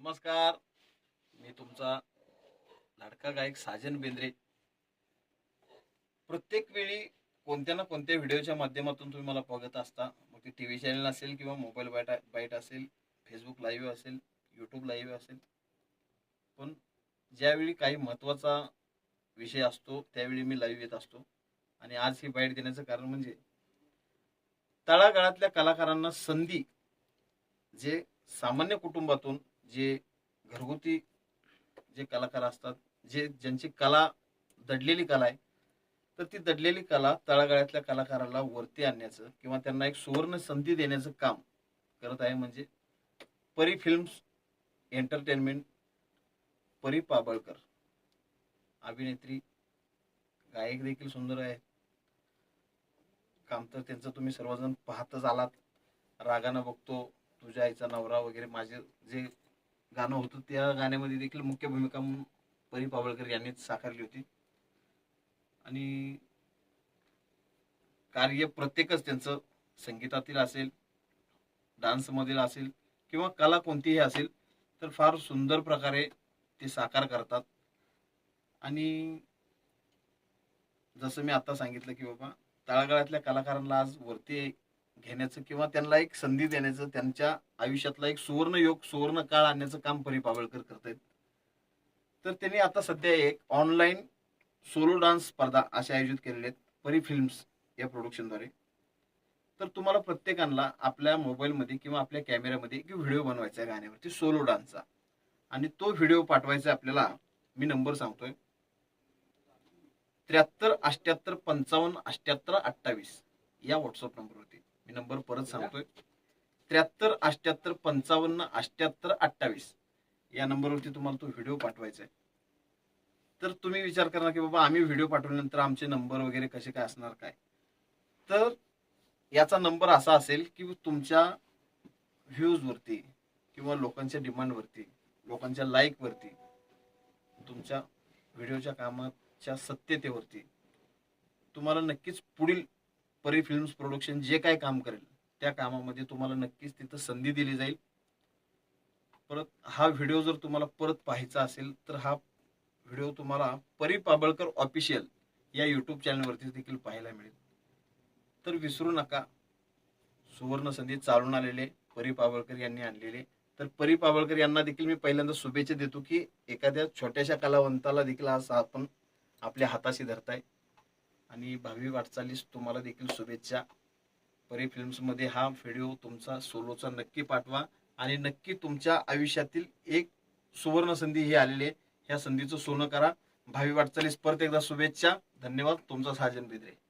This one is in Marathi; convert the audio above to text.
नमस्कार. मी तुमचा लाडका गायक साजन बेंद्रे. प्रत्येक वेळी कोणत्या ना कोणत्या व्हिडिओच्या माध्यमातून तुम्ही मला बघत असता मग ते टी व्ही चॅनल असेल किंवा मोबाईल बाईट बाईट असेल फेसबुक लाईव्ह असेल यूट्यूब लाईव्ह असेल पण ज्यावेळी काही महत्त्वाचा विषय असतो त्यावेळी मी लाईव्ह येत असतो. आणि आज ही बाईट देण्याचं कारण म्हणजे तळागाळातल्या कलाकारांना संधी जे सामान्य कुटुंबातून जे घरगुती जे कलाकार असतात जे ज्यांची कला दडलेली कला आहे तर ती दडलेली कला तळागाळ्यातल्या कलाकाराला वरती आणण्याचं किंवा त्यांना एक सुवर्ण संधी देण्याचं काम करत आहे म्हणजे परी फिल्म्स एंटरटेनमेंट परी पाबळकर. अभिनेत्री गायक देखील सुंदर आहे काम तर त्यांचं तुम्ही सर्वजण पाहतच आलात. रागानं बघतो तुझ्या आईचा नवरा वगैरे माझे जे गाणं होतं. त्या गाण्यामध्ये देखील मुख्य भूमिका परी पावळकर यांनीच साकारली होती. आणि कार्य प्रत्येकच त्यांचं संगीतातील असेल डान्समधील असेल किंवा कला कोणतीही असेल तर फार सुंदर प्रकारे ते साकार करतात. आणि जसं मी आता सांगितलं की बाबा तळागाळातल्या कलाकारांना आज वरती घेण्याचं किंवा त्यांना एक संधी देण्याचं त्यांच्या आयुष्यातला एक सुवर्ण योग सुवर्ण काळ आणण्याचं काम परी पावळकर करतायत. तर त्यांनी आता सध्या एक ऑनलाईन सोलो डान्स स्पर्धा असे आयोजित केलेले आहेत परी फिल्म्स या प्रोडक्शनद्वारे तर तुम्हाला प्रत्येकाला आपल्या मोबाईलमध्ये किंवा आपल्या कॅमेऱ्यामध्ये एक व्हिडिओ बनवायचा आहे गाण्यावरती सोलो डान्सचा आणि तो व्हिडिओ पाठवायचा आपल्याला मी नंबर सांगतोय. त्र्याहत्तर अष्ट्याहत्तर पंचावन्न अष्ट्याहत्तर अठ्ठावीस या व्हॉट्सअप नंबरवरती मी नंबर परत सांगतोय. त्र्याहत्तर अष्ट्याहत्तर पंचावन्न अष्ट्याहत्तर अठ्ठावीस. या नंबरवरती तुम्हाला तो व्हिडिओ पाठवायचा आहे. तर तुम्ही विचार करणार की बाबा आम्ही व्हिडिओ पाठवल्यानंतर आमचे नंबर वगैरे कसे काय असणार काय? तर याचा नंबर असा असेल की तुमच्या व्ह्यूजवरती किंवा लोकांच्या डिमांडवरती लोकांच्या लाईकवरती तुमच्या व्हिडिओच्या कामाच्या सत्यतेवरती तुम्हाला नक्कीच पुढील परी फिल्म्स प्रोडक्शन जे काय काम करेल त्या कामामध्ये तुम्हाला नक्कीच तिथं संधी दिली जाईल. परत हा व्हिडिओ जर तुम्हाला परत पाहायचा असेल तर हा व्हिडिओ तुम्हाला परी पाबळकर ऑफिशियल या यूट्यूब चॅनलवरती देखील पाहायला मिळेल. तर विसरू नका. सुवर्ण संधी चालून आलेले परी पाबळकर यांनी आणलेले. तर परी पाबळकर यांना देखील मी पहिल्यांदा शुभेच्छा देतो की एखाद्या छोट्याशा कलावंताला देखील आज आपण आपल्या हाताशी धरताय. आणि भावी वाटचालीस तुम्हाला देखील शुभेच्छा. परी फिल्म्समध्ये हा व्हिडिओ तुमचा सोलोचा नक्की पाठवा आणि नक्की तुमच्या आयुष्यातील एक सुवर्ण संधी ही आलेली आहे. ह्या संधीचं सोनं करा. भावी वाटचालीस परत एकदा शुभेच्छा. धन्यवाद. तुमचा साजन बिद्रे.